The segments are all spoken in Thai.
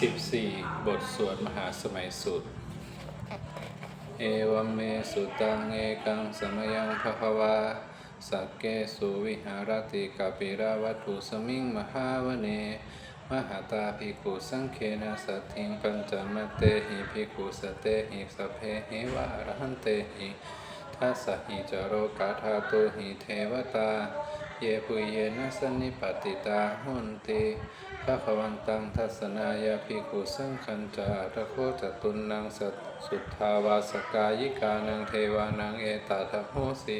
14 บทสวดมหาสมัยสุด เอวัมเมสุตังเอกังสมยังภควาสักเกสุวิหารติกาปิราวัตถุสมิงมหาวเน มหาตาภิกขุสังเคนะสัตถิงปัญจมเตหิภิกขุสเตหิสพเพหิวะอรหันเตหิทัสสหิจโรกาธาตุหิเทวตา เยปุเยนะสนนิปติตาหุนติพระขวันตังทัศนายาภิกุสังคัญจาระโคจตุนนางสัตสุทธาวาสกายิกานังเทวานังเอตาทโหสี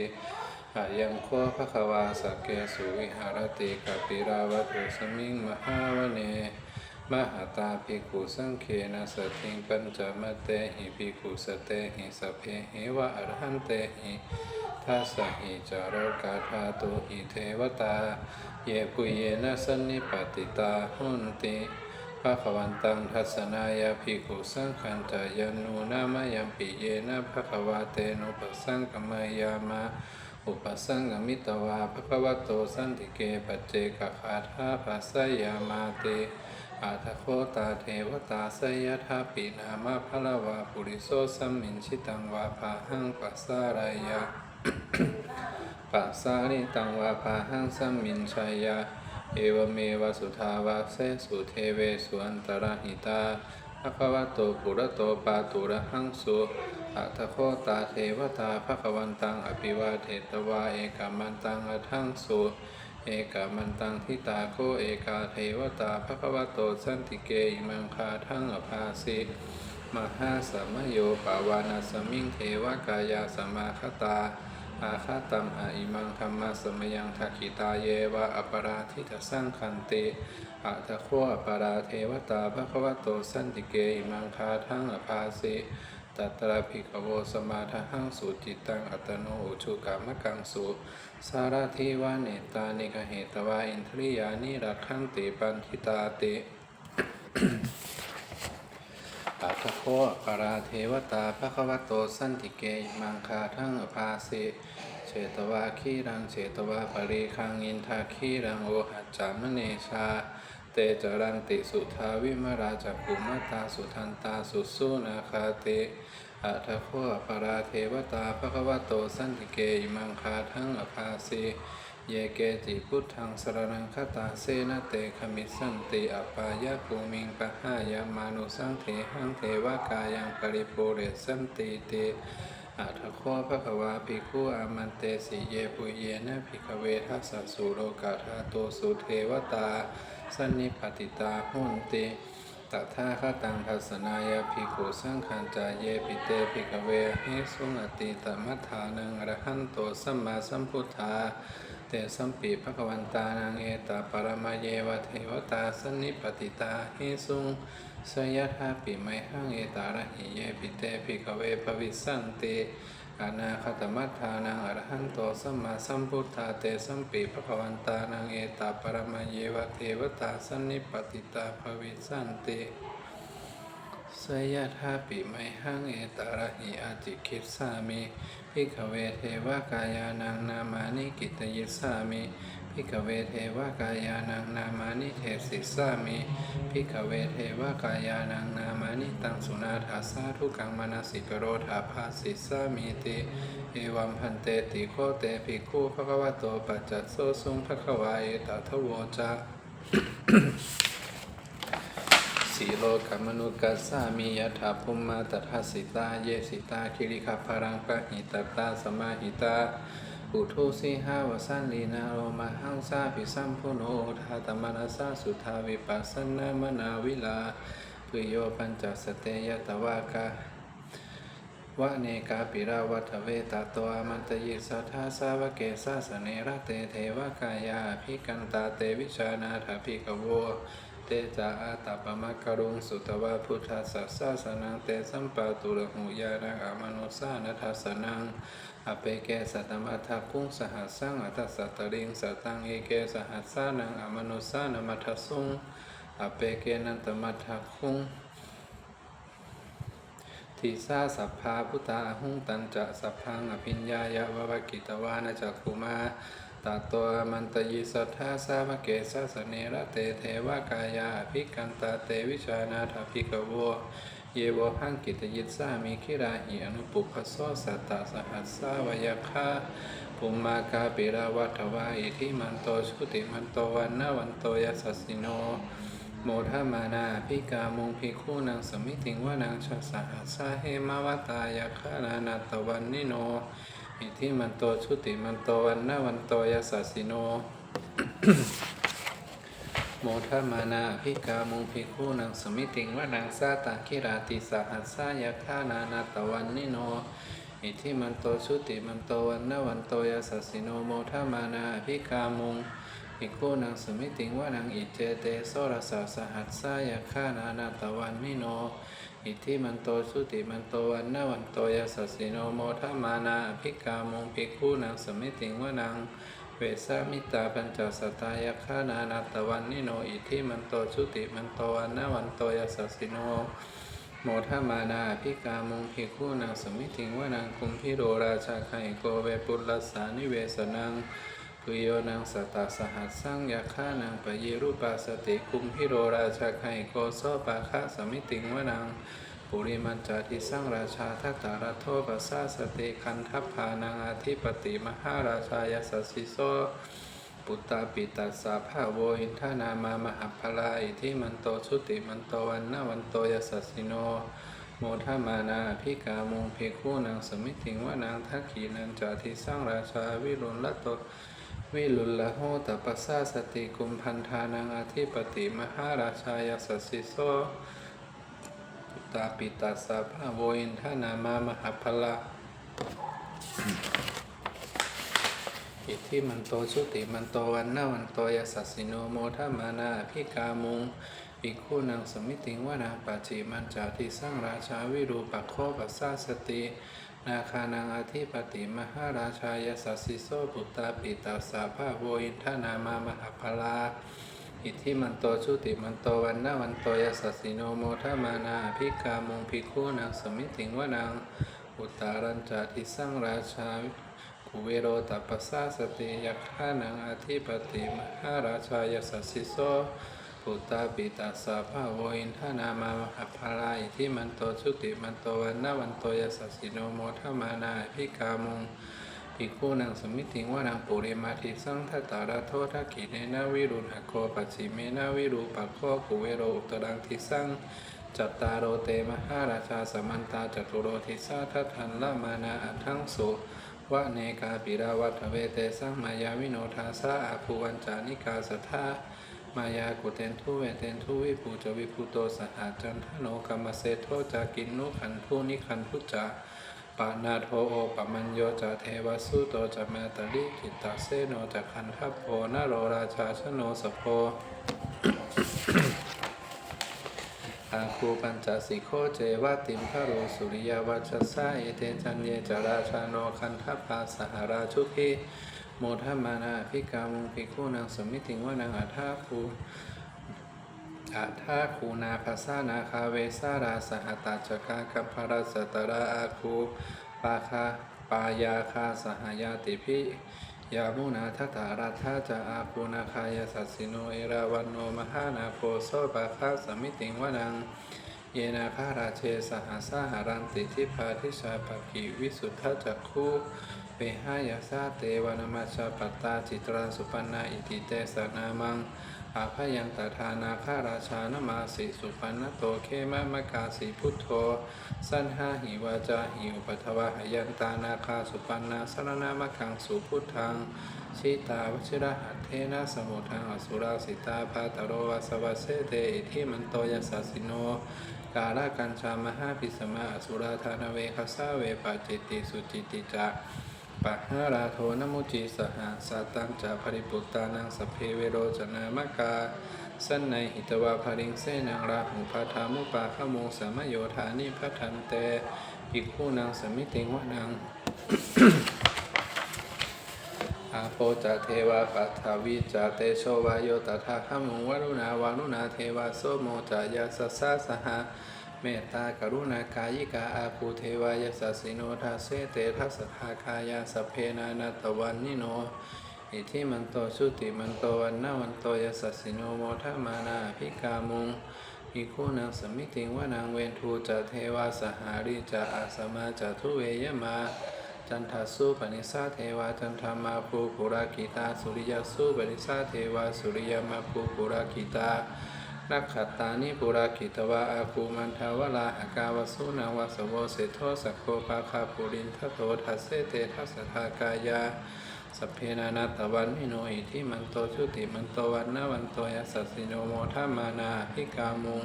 อายังโคภะควาสกเกสุวิหารติกปิราวัตุสมิงมหาวเนมหาตาภิกขุสังเคนะสติงปัญจมเตหิภิกขุสเตหิสพเพหิวะอรหันเตหิ ทัสสะหิจารกาธาตุหิเทวตา เยปุเยนะสนนิปติตาหุนติภะควันตังทัศนายาภิกุสังขันจายานุนามยัมปิเยนะภะควาเตนุปสังกมายามาอุปสังกมิตวาภะควะโตสันติเกปัจเจกคาถาภาสยามาเตอาทะโคตาเทวตาสยทาปินามาพะละวาปุริโสสัมมินชิตังวาภาหังปัสสารายะ ปัสาริตังวาภาหังสัมมินชัยยะเอวเมวสุทาวาเสสุเทเวสุอันตรหิตาภะควะโตปุระโตปาตุระหังสุอัตโคตาเทวตาภะคะวันตังอภิวาเทตวาเอกามันตังอัทังสุเอกามันตังทิตาโคเอกาเทวตาภะควะโตสันติเกอิมังคาทังอภาสิมหาสมโยปาวานาสมิงเทวกายาสมาคตา อาคาตัมหาอิมังธรรมะสมยังทักิตาเยวะอปราทิตสังคันติอัตโคอปราเทวตาภะควโตสันติเกอิมังคาทั้งอภาสิตัตระภิกขโวสมาทหังสุจิตตังอัตโนอุชุกามกังสุสารทิวาเนตานิกเหตวาอินทริยานิรักขันติปันทิตาติ อัตถโคปราเทวตาภะควโตสันติเกมังคาทั้งอภาสิเชตวาคีรังเชตวาปริคังอินทาคีรังโอหัจจามเนชา เตจรันติสุทาวิมราจักุมตาสุทันตาสุสุนาคาติอัตโคปราเทวตาภะควโตสันติเกมังคาทั้งอภาสิ เยเกจิพุทธังสรนังคตาเสนะเตขมิสันติอปายะภูมิงปะหายามานุสังเทหังเทวกายังปริปุเรสันติเตอัตถโคภะคะวาภิกขุอามันเตสิเยปุเยนะภิกเวทัสสะสุโลกาธาโตสุเทวตาสันนิปติตาหุนติตถาคตังทัสนายาภิกขุสังขันจายเยปิเตภิกเวหิสุงติตมัฏฐานังอรหันโตสัมมาสัมพุทธา เตสัมปีภะควันตานังเอตาปรมาเยวะเทวตาสันนิปติตาหิสุงสยทาปิไมหังเอตาระหิเยปิเตภิกเวภวิสันติอนาคตมัฏฐานังอรหันโตสัมมาสัมพุทธาเตสัมปีภะควันตานังเอตาปรมาเยวะเทวตาสันนิปติตาภวิสันติ สยทาปิไมหังเอตาระหิอาจิคิสามิพิกเวเทวากายานังนามานิกิตยิสามิพิกเวเทวากายานังนามานิเทศิสามิพิกเวเทวากายานังนามานิตังสุนาถาสาทุกังมนสิกโรธาภาสิสามิติเอวัมพันเตติโคเตภิกขุภะคะวะโตปัจจโสสุงภะควาเอตทโวจา สีโลกามนุกัสสามียถาภุมมาตถาสิตา เยสิตาคิริคาพารังปะหิตตาสมาหิตาอุทุสีหาวสันลีนาโรมาหังสาภิสัมพุโนทาตมนัสสาสุทาวิปัสสนามนาวิลาปุโยปัญจสเตยตวากาวะเนกาปิราวัฏเวตาตัวมันตยิสัทธาสาวเกสาสเนระเตเทวกายาภิกันตาเตวิชานาถาภิกโว เตจาอาตาปมะกรุงสุตวะพุทธสสสะสนังเตสัมปาตุระหุยานังอามนุสานัทสนังอเปเกสัตมัทธคุงสหัสสังอัตสัตตริงสตังเอเกสหัสสานังอามนุสานัมัทสุงอเปเกนันตมัทธคุงทิสาสัพพาพุตาหุงตันจะสัพพังอภิญญายะวะวะกิตวานะจักขุมา ตาตัวมันตยิสัทธาสาวเกสัสเนระเตเทวกายาภิกันตาเตวิชานาถภิกโวเยวหังกิตยิสามีคิราหิอนุปุพโสสัตตาสหัสสาวยาคาปุมมากาปิราวัตวาอิทิมันโตชุติมันโตวันนาวันโตยัสสิโน โมทมานาพิกามุงพิคูนางสมิติงวานางชาสหัสสาเหมาวตายาคานานาตวันนิโน อิทิมันโตชุติมันโตวันนาวันโตยัสสสิโน โมทมานาพิกามุงพิคูนางสมิติงวานางซาตาคิราติสหัสสายาคานานาตวันนิโนอิทิมันโตชุติมันโตวันนาวันโตยัสสสิโนโมทมานาพิกามุงภิกขุนังสมิติงวานังอิเจเตโสรสาสหัสสายาคานานาตวันมิโน อิทิมันโตสุติมันโตวันนาวันโตยัสสสิโนโมทมานาอภิกามงภิกขุนังสมิติงวานังเวสามิตาปัญจสตายาคานานาตวันนิโนอิทิมันโตสุติมันโตวันนาวันโตยัสสสิโนโมทมานาภิกามงภิกขุนังสมิติงวานังคุมพิโรราชาไคโกเวปุลสานิเวสนัง ปุโยนังสตาสหัสสังยาฆานังปะเยรูปาสติคุมพิโรราชาไคโกโซปาคะสมิติงวนังปุริมันจาทิสังราชาทัตตารัโทปัสสาสติคันทัพพานังอาทิปติมหาราชายาสสสิโซปุตตาปิตัสสาภาโวอินทานามามหาพลาอิทิมันโตชุติมันโตวันนาวันโตยสัสสิโนโมทามานาพิกามุงเพคูนางสมิติงวานางทักขีนันจาทิสร้างราชาวิรุณละโต วิลุลละโหตปัสสาสติกุมพันธานังอาทิปติมหาราชายาสสสิโซตาปิตัสสะภาโวอินทานามามหาพลาอิทธิมันโตชุติมันโตวันนาวันโตยสัสสิโนโมทมานาพิกามุงอิคูนังสมิติงวนาปาจิมันจาทิสร้างราชาวิรูปัโคปัสสาสติ นาคานังอธิปติมหาราชายสัสสิโสปุตตาปิตาสาภาโวอินทนามามหาพลาอิทธิมันโตชุติมันโตวันนาวันโตยสัสสิโนโมทมานาพิกามงพิคูนังสมิติงวานังอุตารัญจาทิสร้างราชากุเวโรตัปปสาสติยักขานังอธิปติมหาราชายสัสสิโส ปุตตาปิตาสาภาโวอินทนามามหาภาลาอิทิมันโตชุติมันโตวันนาวันโตยสัสสิโนโมทมานาภิกามุงภิกขุนังสมิติงว่านังปุริมาทิสังทัตตาราโททักขิเนนาวิรุณหโคปัจฉิเมนาวิรูปัคโคกุเวโรอุตรังทิสังจัตตารโรเตมหาราชาสมันตาจัตุโรทิสาทัทันละมานาอัทังสุวะเนกาปิราวัตเวเตสังมายาวิโนทาสาอาภูวันจานิกาสัทธา มายากุเตนทุเวเตนทุวิปูจวิภูโตสหาจันทโนกรรมเสโทจากินนุขันทุนิขันทุจาปานาโทโอปมัญโยจาเทวสุโตจะมาตลิกิตาเสโนจะขันทัพโพนโรราชาชโนสโพอาคูปัญจสิโคเจวะติมพะโรสุริยวัชสาเอเตจันเยจราชาโนคันทัพพาสหราชุพี โมทัมมานาพิกามุงพิคูนางสมิติงวานางอัฏฐาภูอัฏฐาคูนาภาษานาคาเวสาราสหตาจกากัมภรสตราอาคูปาคาปายาคาสหายาติพิยามุนาทัตารัธาจะอาคูนาคายสัสสิโนเอราวันโนมหานาโพโซปาคาสมิติงวานัง เยนาคาราเชสหาสาหารันติทิพาทิชาปกิวิสุทธจักคูเปหายาซาเตวานามาชาปตาจิตราสุปันนาอิติเตสนามัง อาพยันตทานาคาราชานมาสิสุปันนโตเคมะมะกาสิพุทโธ สันหาหิวาจาหิอุปัทวะหยันตานาคาสุปันนาสรณามะคังสุพุทธังชิตาวชิระหัตเทนะสมุทังอสุราสิตาภาตโรวาสวัสเสเตอิทิมันโตยัสสสิโนกาลกัญชามหาปิสมาอสุราธานเวคัสสาเวปาจิตติสุจิติจะ ปะหาราโทนมุจิสหาสัตตังจะภริปุตตานังสเพเวโรจนามกาสันในหิตวาภริงเสนังราหุปาทามุปาขโมงสามโยธานิพัทันเตภิกขุนางสมิติงวะนังอาโปจะเทวาปัทวิจะเตโชวายโยตถาคมุงวรุณาวานุนาเทวาโสโมจะยาสสาสหะ เมตตากรุณากายิกาอาภูเทวายสัสสิโนทาเสเตทัสสทาคายาสเพนานาตวันนิโน อิทิมันโตชุติมันโตวันนาวันโตยสัสสิโนโมทมานาภิกามุงอิคูนังสมิติงวานางเวนทูจะเทวาสหาริจะอาสมาจะทุเวยมา จันทสุปนิสาเทวาจันทามาภูปุรากิตาสุริยสุปนิสาเทวาสุริยมาภูปุรากิตา นักขัตตานิปุรากิตวาอาคูมันทาวลาหากาวสุนาวสโวเสโทสักโคปาคาปุรินทโททัสเสเตทัสสทากายาสัพเพนานาตวันนิโนอิทิมันโตชุติมันโตวันนาวันโตยัสสิโนโมทามานาภิกามุง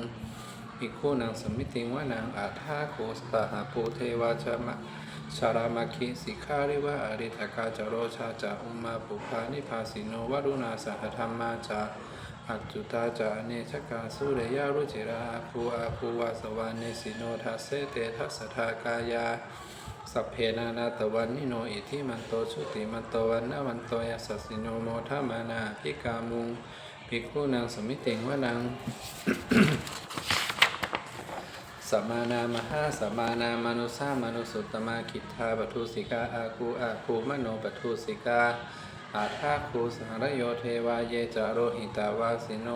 อิคูนังสมิติงวานางอาทาโคสตาหาภูเทวาชมะชารามาคิสิการิวะอริทกาจโรชาจาอุมมาปุพานิพาสิโนวรุณาสหธรรมาจา อัจจุตาจาเนชกาสุเรยารุจิราภูอาภูวาสวานิสิโนทัสเสเตทัสทากายาสัพเพนานาตวันนิโนอิทิมันโตชุติมันโตวันนวันโตยัสสสิโนโมทามานาภิกามุงภิกขุนางสมิติงวนังสัมมานามหาสัมมานามนุสามนุสุตตมาคิทธาปทุสิกาอาคูอาคูมโนปทุสิกา อาทาคูสหรโยเทวาเยจาโรหิตาวาสิโน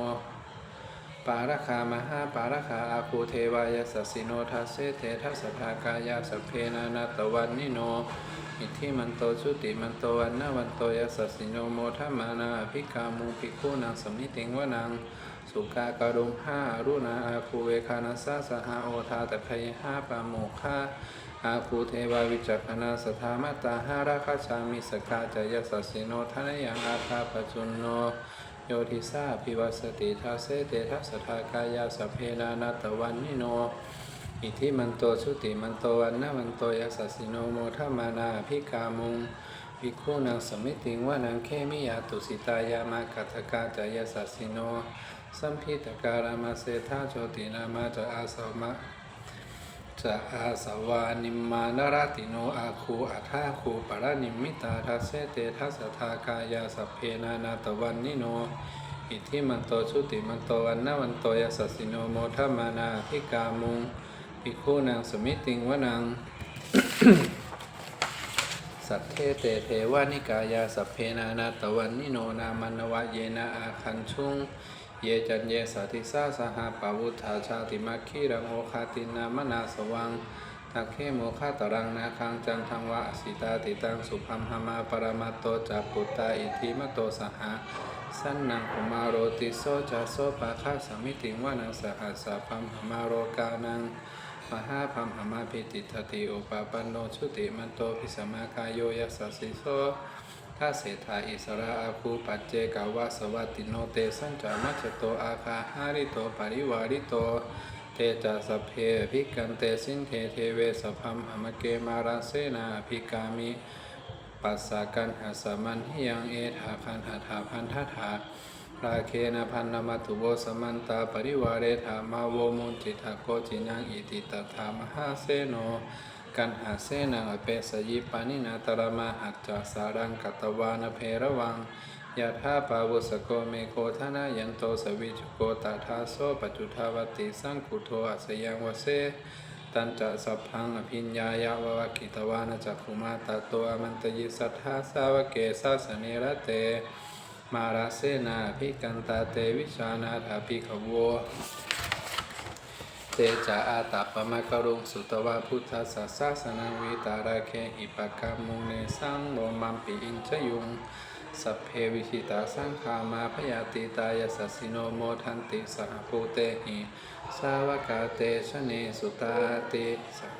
ปาราคามหาปาราคาอาภูเทวายสัสสิโนทัสเสเททัสสทากายาสเพนานาตวันนิโน อิทิมันโตชุติมันโตวันนาวันโตยสสสิโนโมทัมานาภิกามุภิกขุนางสมิติงวนังสุกาการุมห้ารุณาอาคูเวคานัสสะสหาโอทาตพยห้าปาโมคฆา อาคูเทวาวิจักขณาสธามาตาหาราคาชามิสกาจายสัสสิโนทนยังอาคาปจุนโนโยทิสาภิวัสติทาเสเตทัสทากายาสเพนานาตวันนิโน อิทิมันโตชุติมันโตวันนามันโตยัสสิโนโมทมานาภิกามุงวิคูนังสมิติงวานังเคมิยาตุสิตายามากัตกาจายสัสสิโน สัมพิตการามาเสธาโชตินามาจะอาสมะ จะอาสวานิมานรติโนอาคูอัฏฐาคูปรนิมิตาทัสเสเตทัสทากายาสัพเพนานาตวันนิโน อิทิมันโตชุติมันโตวันนาวันโตยัสสิโนโมทมานาภิกามุงภิกขุนางสมิติงวนัง สัทเทเตเทวานิกายาสัพเพนานาตวันนิโนนามันวะเยนะอาคันชุง เยจันเยสัติสาสหปาวุธาชาติมัคคีรังโอคาตินามนาสวังทักเคโมคาตรังนาคังจันทังวะสิตาติตังสุพัมหมาปรมาโตจัปุตตาอิทิมโตสหาสันนังคุมาโรติโซจาโซปะคาสามิติงวานังสหัสสะพัมหมาโรกานังมหาพัมหมาพิติทติโอปาปันโนชุติมันโตพิสมากายโยยัสสสิโส ถ้าเศรษฐาอิสระอาคูปัจเจกาวาสวัติโนเตสัญจามัจโตอาคาหาริโตปริวาริโตเตจาสเพภิกันเตสินเทเทเวสพัมหมเกมาราเสนาภิกามิปัสสากันหาสมันหิยังเอธาคันหาถาพันธถาราเคนะพันนมัตุโวสมันตาปริวาเรธามาโวมุนจิตาโกจินังอิติตถามหาเสโน กันหาเสนังอเปสยิปานินาตรมาหัจจาสารังกัตวานเพระวังยะธาปาวุสโกเมโคทนายันโตสวิจโกตถาโสปัจจุทาวติสังคุโทอัสยังวเสตันจะสัพพังอภิญญายาววกิตวานจักขุมาตโตอมันตยิสัทธาสาวเกสัสเนระเต มาราเสนาภิกันตาเตวิชานาถาภิกขโว เตจาอาตาปมะกรุงสุตวะพุทธสสะสนาวิตาราเคหิปะกามุเนสังโลมัมปิอินชยุงสัพเพวิชิตาสังขามาพยาติตายสัสสิโนโมทันติสหภูเตหิสาวกาเตชะเนสุตาติสห